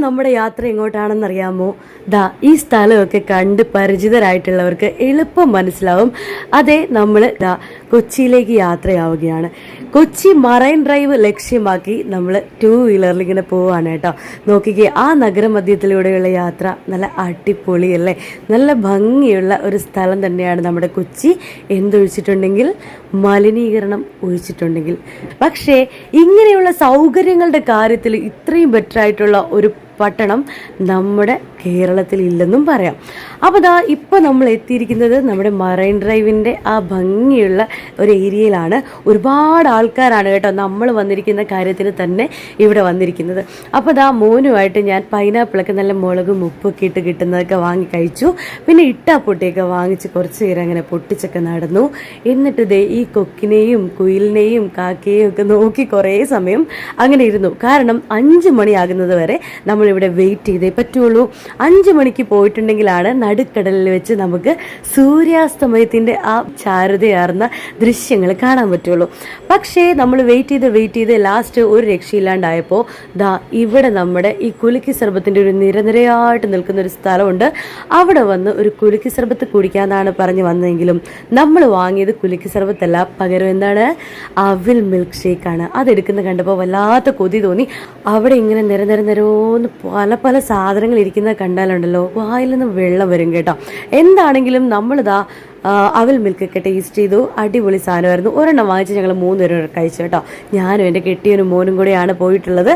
നമ്മുടെ യാത്ര എങ്ങോട്ടാണെന്നറിയാമോ? ദാ ഈ സ്ഥലമൊക്കെ കണ്ട് പരിചിതരായിട്ടുള്ളവർക്ക് എളുപ്പം മനസ്സിലാവും. അതെ നമ്മൾ ദാ കൊച്ചിയിലേക്ക് യാത്രയാവുകയാണ്. കൊച്ചി മറൈൻ ഡ്രൈവ് ലക്ഷ്യമാക്കി നമ്മൾ ടൂ വീലറിൽ ഇങ്ങനെ പോവാണ് കേട്ടോ. നോക്കിക്കേ ആ നഗരമധ്യത്തിലൂടെയുള്ള യാത്ര നല്ല അടിപൊളിയല്ലേ? നല്ല ഭംഗിയുള്ള ഒരു സ്ഥലം തന്നെയാണ് നമ്മുടെ കൊച്ചി. എന്തൊഴിച്ചിട്ടുണ്ടെങ്കിൽ മലിനീകരണം ഒഴിച്ചിട്ടുണ്ടെങ്കിൽ. പക്ഷേ ഇങ്ങനെയുള്ള സൗകര്യങ്ങളുടെ കാര്യത്തിൽ ഇത്രയും ബെറ്ററായിട്ടുള്ള ഒരു പട്ടണം നമ്മുടെ കേരളത്തിൽ ഇല്ലെന്നും പറയാം. അപ്പോൾ ദാ ഇപ്പോൾ നമ്മൾ എത്തിയിരിക്കുന്നത് നമ്മുടെ മറൈൻ ഡ്രൈവിന്റെ ആ ഭംഗിയുള്ള ഒരു ഏരിയയിലാണ്. ഒരുപാട് ആൾക്കാരാണ് കേട്ടോ നമ്മൾ വന്നിരിക്കുന്ന കാര്യത്തിന് തന്നെ ഇവിടെ വന്നിരിക്കുന്നത്. അപ്പോൾ ദാ മോനുമായിട്ട് ഞാൻ പൈനാപ്പിളൊക്കെ നല്ല മുളകും ഉപ്പൊക്കെ ഇട്ട് കിട്ടുന്നതൊക്കെ വാങ്ങി കഴിച്ചു. പിന്നെ ഇട്ടാപ്പൊട്ടിയൊക്കെ വാങ്ങിച്ച് കുറച്ച് നേരം അങ്ങനെ പൊട്ടിച്ചൊക്കെ നടന്നു. എന്നിട്ട് ദേ ഈ കൊക്കിനെയും കുയിലിനെയും കാക്കയെയും ഒക്കെ നോക്കി കുറേ സമയം അങ്ങനെ ഇരുന്നു. കാരണം അഞ്ച് മണിയാകുന്നത് വരെ നമ്മളിവിടെ വെയിറ്റ് ചെയ്തേ പറ്റുള്ളൂ. അഞ്ച് മണിക്ക് പോയിട്ടുണ്ടെങ്കിലാണ് നടുക്കടലിൽ വെച്ച് നമുക്ക് സൂര്യാസ്തമയത്തിന്റെ ആ ചാരുതയാർന്ന ദൃശ്യങ്ങൾ കാണാൻ പറ്റുള്ളൂ. പക്ഷേ നമ്മൾ വെയിറ്റ് ചെയ്ത് വെയിറ്റ് ചെയ്ത് ലാസ്റ്റ് ഒരു രക്ഷയില്ലാണ്ടായപ്പോൾ ദാ ഇവിടെ നമ്മുടെ ഈ കുലുക്കി സർബത്തിന്റെ ഒരു നിരനിരയായിട്ട് നിൽക്കുന്ന ഒരു സ്ഥലമുണ്ട്. അവിടെ വന്ന് ഒരു കുലുക്കി സർബത്ത് കുടിക്കാന്നാണ് പറഞ്ഞു വന്നതെങ്കിലും നമ്മൾ വാങ്ങിയത് കുലുക്കി സർബത്തല്ല. പകരം എന്താണ്? അവിൽ മിൽക്ക് ഷേക്കാണ് അതെടുക്കുന്ന കണ്ടപ്പോൾ വല്ലാത്ത കൊതി തോന്നി. അവിടെ ഇങ്ങനെ നിരനിര നിര നിരോന്ന് പല പല സാധനങ്ങൾ ഇരിക്കുന്നത് കണ്ടാലുണ്ടല്ലോ വായിൽ നിന്ന് വെള്ളം വരും കേട്ടോ. എന്താണെങ്കിലും നമ്മളിതാ ആ, മിൽക്ക് മിൽക്കൊക്കെ ടേസ്റ്റ് ചെയ്തു. അടിപൊളി സാധനമായിരുന്നു. ഒരെണ്ണം വാങ്ങിച്ച് ഞങ്ങൾ മൂന്ന് പേരും കഴിച്ചു കേട്ടോ. ഞാനും എന്റെ കെട്ടിയനും മോനും കൂടെയാണ് പോയിട്ടുള്ളത്.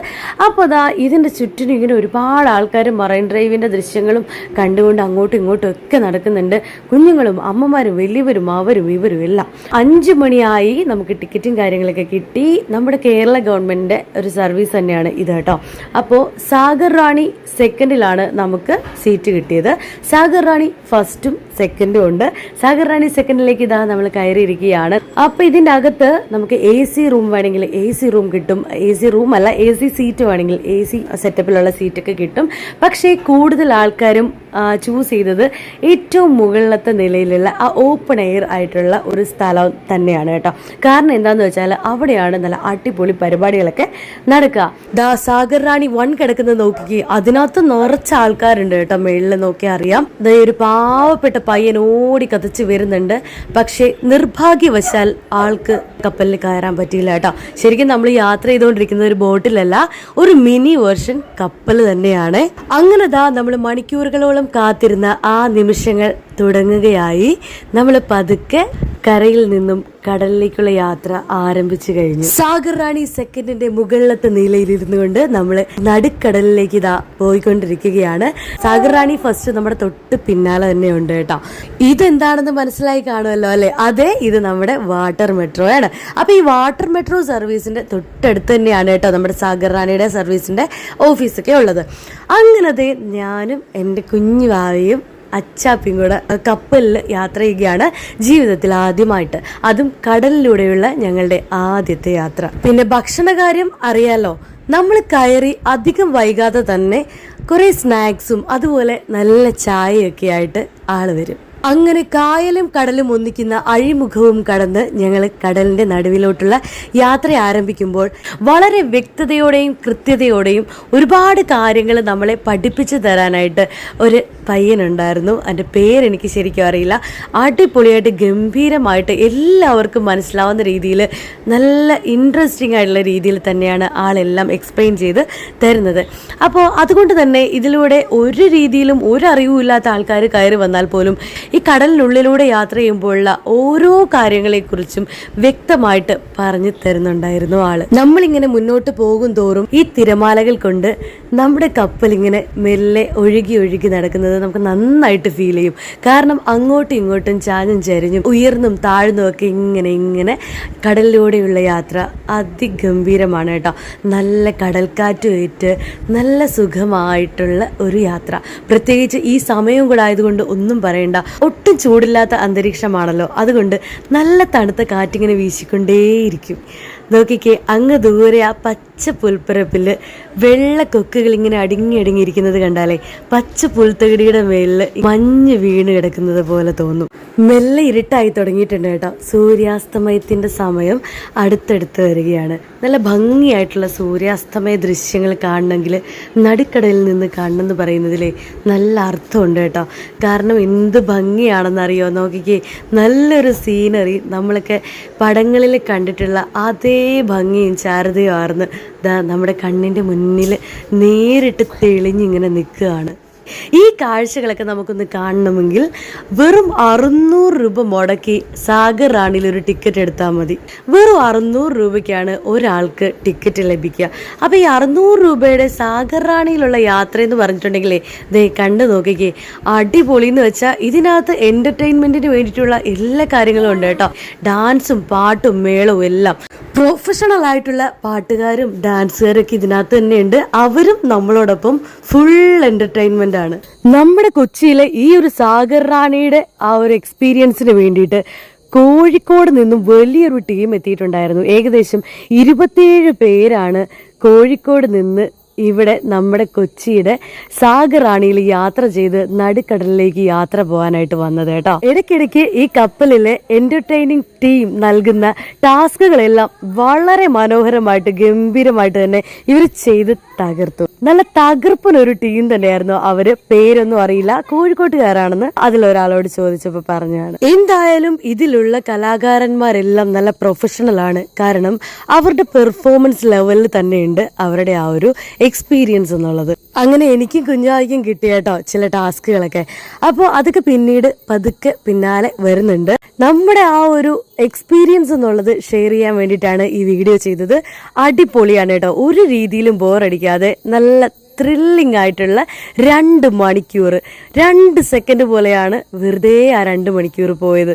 അപ്പോൾ അതാ ഇതിന്റെ ചുറ്റിനും ഇങ്ങനെ ഒരുപാട് ആൾക്കാർ മറൈൻ ഡ്രൈവിന്റെ ദൃശ്യങ്ങളും കണ്ടുകൊണ്ട് അങ്ങോട്ടും ഇങ്ങോട്ടും ഒക്കെ നടക്കുന്നുണ്ട്. കുഞ്ഞുങ്ങളും അമ്മമാരും വലിയവരും അവരും ഇവരും എല്ലാം. അഞ്ച് മണിയായി നമുക്ക് ടിക്കറ്റും കാര്യങ്ങളൊക്കെ കിട്ടി. നമ്മുടെ കേരള ഗവൺമെന്റിന്റെ ഒരു സർവീസ് തന്നെയാണ് ഇത് കേട്ടോ. അപ്പോൾ സാഗർ റാണി സെക്കൻഡിലാണ് നമുക്ക് സീറ്റ് കിട്ടിയത്. സാഗർ റാണി ഫസ്റ്റും സെക്കൻഡും ഉണ്ട്. സാഗർ റാണി സെക്കൻഡിലേക്ക് ഇതാ നമ്മൾ കയറിയിരിക്കുകയാണ്. അപ്പൊ ഇതിന്റെ അകത്ത് നമുക്ക് എ സി റൂം വേണമെങ്കിൽ എ സി റൂം കിട്ടും. എ സി റൂം അല്ല എ സി സീറ്റ് വേണമെങ്കിൽ എ സി സെറ്റപ്പിലുള്ള സീറ്റൊക്കെ കിട്ടും. പക്ഷേ കൂടുതൽ ആൾക്കാരും ചൂസ് ചെയ്തത് ഏറ്റവും മുകളിലത്തെ നിലയിലുള്ള ആ ഓപ്പൺ എയർ ആയിട്ടുള്ള ഒരു സ്ഥലം തന്നെയാണ് കേട്ടോ. കാരണം എന്താന്ന് വെച്ചാൽ അവിടെയാണ് നല്ല അടിപൊളി പരിപാടികളൊക്കെ നടക്കുക. ദാ സാഗർ റാണി വൺ കിടക്കുന്നത് നോക്കി അതിനകത്ത് നിറച്ച ആൾക്കാരുണ്ട് കേട്ടോ. മേളിൽ നോക്കി അറിയാം. ദേ ഒരു പാവപ്പെട്ട പയ്യൻ ഓടി കത്തിച്ച് വരുന്നുണ്ട്. പക്ഷേ നിർഭാഗ്യവശാൽ ആൾക്ക് കപ്പലിൽ കയറാൻ പറ്റിയില്ല കേട്ടോ. ശരിക്കും നമ്മൾ യാത്ര ചെയ്തുകൊണ്ടിരിക്കുന്ന ഒരു ബോട്ടിലല്ല ഒരു മിനി വേർഷൻ കപ്പൽ തന്നെയാണ്. അങ്ങനെ ദാ നമ്മൾ മണിക്കൂറുകളോളം കാത്തിരുന്ന ആ നിമിഷങ്ങൾ തുടങ്ങുകയായി. നമ്മൾ പതുക്കെ കരയിൽ നിന്നും കടലിലേക്കുള്ള യാത്ര ആരംഭിച്ചു കഴിഞ്ഞു. സാഗർ റാണി സെക്കൻഡിന്റെ മുകളിലത്തെ നിലയിൽ ഇരുന്നു കൊണ്ട് നമ്മൾ നടുക്കടലിലേക്ക് ഇതാ പോയിക്കൊണ്ടിരിക്കുകയാണ്. സാഗർ റാണി ഫസ്റ്റ് നമ്മുടെ തൊട്ട് പിന്നാലെ തന്നെ ഉണ്ട് കേട്ടോ. ഇതെന്താണെന്ന് മനസ്സിലായി കാണുമല്ലോ അല്ലെ? അതെ ഇത് നമ്മുടെ വാട്ടർ മെട്രോ ആണ്. അപ്പൊ ഈ വാട്ടർ മെട്രോ സർവീസിന്റെ തൊട്ടടുത്ത് തന്നെയാണ് കേട്ടോ നമ്മുടെ സാഗർ റാണിയുടെ സർവീസിന്റെ ഓഫീസൊക്കെ ഉള്ളത്. അങ്ങനത്തെ ഞാനും എന്റെ കുഞ്ഞു ഭാവിയും അച്ചാപ്പിയും കൂടെ കപ്പലിൽ യാത്ര ചെയ്യുകയാണ് ജീവിതത്തിൽ ആദ്യമായിട്ട്. അതും കടലിലൂടെയുള്ള ഞങ്ങളുടെ ആദ്യത്തെ യാത്ര. പിന്നെ ഭക്ഷണകാര്യം അറിയാലോ നമ്മൾ കയറി അധികം വൈകാതെ തന്നെ കുറേ സ്നാക്സും അതുപോലെ നല്ല ചായയൊക്കെ ആയിട്ട് ആൾ വരും. അങ്ങനെ കായലും കടലും ഒന്നിക്കുന്ന അഴിമുഖവും കടന്ന് ഞങ്ങൾ കടലിന്റെ നടുവിലോട്ടുള്ള യാത്ര ആരംഭിക്കുമ്പോൾ വളരെ വ്യക്തതയോടെയും കൃത്യതയോടെയും ഒരുപാട് കാര്യങ്ങൾ നമ്മളെ പഠിപ്പിച്ചു തരാനായിട്ട് ഒരു പയ്യനുണ്ടായിരുന്നു. എന്റെ പേരെനിക്ക് ശരിക്കും അറിയില്ല. അടിപൊളിയായിട്ട് ഗംഭീരമായിട്ട് എല്ലാവർക്കും മനസ്സിലാവുന്ന രീതിയിൽ നല്ല ഇൻട്രസ്റ്റിംഗ് ആയിട്ടുള്ള രീതിയിൽ തന്നെയാണ് ആളെല്ലാം എക്സ്പ്ലെയിൻ ചെയ്ത് തരുന്നത്. അപ്പോൾ അതുകൊണ്ട് തന്നെ ഇതിലൂടെ ഒരു രീതിയിലും ഒരു അറിവും ഇല്ലാത്ത ആൾക്കാർ കയറി വന്നാൽ പോലും ഈ കടലിനുള്ളിലൂടെ യാത്ര ചെയ്യുമ്പോഴുള്ള ഓരോ കാര്യങ്ങളെക്കുറിച്ചും വ്യക്തമായിട്ട് പറഞ്ഞു തരുന്നുണ്ടായിരുന്നു ആൾ. നമ്മളിങ്ങനെ മുന്നോട്ട് പോകും തോറും ഈ തിരമാലകൾ കൊണ്ട് നമ്മുടെ കപ്പലിങ്ങനെ മെല്ലെ ഒഴുകി ഒഴുകി നടക്കുന്നത് നമുക്ക് നന്നായിട്ട് ഫീൽ ചെയ്യും. കാരണം അങ്ങോട്ടും ഇങ്ങോട്ടും ചാഞ്ഞും ചരിഞ്ഞും ഉയർന്നും താഴ്ന്നും ഒക്കെ ഇങ്ങനെ ഇങ്ങനെ കടലിലൂടെയുള്ള യാത്ര അതിഗംഭീരമാണ് കേട്ടോ. നല്ല കടൽക്കാറ്റും ഏറ്റ് നല്ല സുഖമായിട്ടുള്ള ഒരു യാത്ര. പ്രത്യേകിച്ച് ഈ സമയം കൂടെ ആയതുകൊണ്ട് ഒന്നും പറയണ്ട. ഒട്ടും ചൂടില്ലാത്ത അന്തരീക്ഷമാണല്ലോ. അതുകൊണ്ട് നല്ല തണുത്ത കാറ്റിങ്ങനെ വീശിക്കൊണ്ടേയിരിക്കും. നോക്കിക്കേ അങ്ങ് ദൂരെ ആ പച്ച പച്ച പുൽപ്പരപ്പിൽ വെള്ള കൊക്കുകൾ ഇങ്ങനെ അടുങ്ങി അടുങ്ങിയിരിക്കുന്നത് കണ്ടാലേ പച്ച പുൽത്തകിടിയുടെ മേലിൽ മഞ്ഞ് വീണ് കിടക്കുന്നത് പോലെ തോന്നും. മെല്ലെ ഇരുട്ടായി തുടങ്ങിയിട്ടുണ്ട് കേട്ടോ. സൂര്യാസ്തമയത്തിന്റെ സമയം അടുത്തടുത്ത് വരികയാണ്. നല്ല ഭംഗിയായിട്ടുള്ള സൂര്യാസ്തമയ ദൃശ്യങ്ങൾ കാണണമെങ്കിൽ നടുക്കടലിൽ നിന്ന് കാണണമെന്ന് പറയുന്നതിലേ നല്ല അർത്ഥമുണ്ട് കേട്ടോ. കാരണം എന്ത് ഭംഗിയാണെന്നറിയോ? നോക്കിക്കേ നല്ലൊരു സീനറി നമ്മളൊക്കെ പടങ്ങളിൽ കണ്ടിട്ടുള്ള അതേ ഭംഗിയും ചാരുതയും ആർന്ന് ദാ നമ്മുടെ കണ്ണിന്റെ മുന്നിൽ നേരിട്ട് തെളിഞ്ഞിങ്ങനെ നിൽക്കുകയാണ്. ഈ കാഴ്ചകളൊക്കെ നമുക്കൊന്ന് കാണണമെങ്കിൽ വെറും അറുന്നൂറ് രൂപ മുടക്കി സാഗർ റാണിയിൽ ഒരു ടിക്കറ്റ് എടുത്താൽ മതി. വെറും അറുന്നൂറ് രൂപയ്ക്കാണ് ഒരാൾക്ക് ടിക്കറ്റ് ലഭിക്കുക. അപ്പോൾ ഈ അറുന്നൂറ് രൂപയുടെ സാഗർ റാണിയിലുള്ള യാത്ര എന്ന് പറഞ്ഞിട്ടുണ്ടെങ്കിലേ ദേ കണ്ടു നോക്കിക്കേ. അടിപൊളി എന്ന് വെച്ചാൽ ഇതിനകത്ത് എന്റർടൈൻമെന്റിന് വേണ്ടിയിട്ടുള്ള എല്ലാ കാര്യങ്ങളും ഉണ്ട് കേട്ടോ. ഡാൻസും പാട്ടും മേളവും എല്ലാം. പ്രൊഫഷണൽ ആയിട്ടുള്ള പാട്ടുകാരും ഡാൻസുകാരൊക്കെ ഇതിനകത്ത് തന്നെയുണ്ട്. അവരും നമ്മളോടൊപ്പം ഫുൾ എന്റർടൈൻമെന്റ് ആണ്. നമ്മുടെ കൊച്ചിയിലെ ഈ ഒരു സാഗർ റാണിയുടെ ആ ഒരു എക്സ്പീരിയൻസിന് വേണ്ടിയിട്ട് കോഴിക്കോട് നിന്നും വലിയൊരു ടീം എത്തിയിട്ടുണ്ടായിരുന്നു. ഏകദേശം ഇരുപത്തിയേഴ് പേരാണ് കോഴിക്കോട് നിന്ന് ഇവിടെ നമ്മുടെ കൊച്ചിയുടെ സാഗർ റാണിയിൽ യാത്ര ചെയ്ത് നടുക്കടലിലേക്ക് യാത്ര പോകാനായിട്ട് വന്നത് കേട്ടോ. ഇടയ്ക്കിടയ്ക്ക് ഈ കപ്പലിലെ എന്റർടൈനിങ് ടീം നൽകുന്ന ടാസ്കുകളെല്ലാം വളരെ മനോഹരമായിട്ട് ഗംഭീരമായിട്ട് തന്നെ ഇവർ ചെയ്ത് തകർത്തു. നല്ല തകർപ്പനൊരു ടീം തന്നെയായിരുന്നു അവർ. പേരൊന്നും അറിയില്ല. കോഴിക്കോട്ടുകാരാണെന്ന് അതിലൊരാളോട് ചോദിച്ചപ്പോൾ പറഞ്ഞാണ് എന്തായാലും ഇതിലുള്ള കലാകാരന്മാരെല്ലാം നല്ല പ്രൊഫഷണൽ ആണ്. കാരണം അവരുടെ പെർഫോമൻസ് ലെവലിൽ തന്നെയുണ്ട്. അവരുടെ ആ ഒരു എക്സ്പീരിയൻസ് എന്നുള്ളത്. അങ്ങനെ എനിക്കും കുഞ്ഞായിക്കും കിട്ടിയ കേട്ടോ ചില ടാസ്കുകളൊക്കെ. അപ്പോൾ അതൊക്കെ പിന്നീട് പതുക്കെ പിന്നാലെ വരുന്നുണ്ട്. നമ്മുടെ ആ ഒരു എക്സ്പീരിയൻസ് എന്നുള്ളത് ഷെയർ ചെയ്യാൻ വേണ്ടിയിട്ടാണ് ഈ വീഡിയോ ചെയ്തത്. അടിപൊളിയാണ് കേട്ടോ. ഒരു രീതിയിലും ബോറടിക്കാതെ നല്ല ത്രില്ലിംഗ് ആയിട്ടുള്ള രണ്ട് മണിക്കൂർ രണ്ട് സെക്കൻഡ് പോലെയാണ് വെറുതെ ആ രണ്ട് മണിക്കൂർ പോയത്.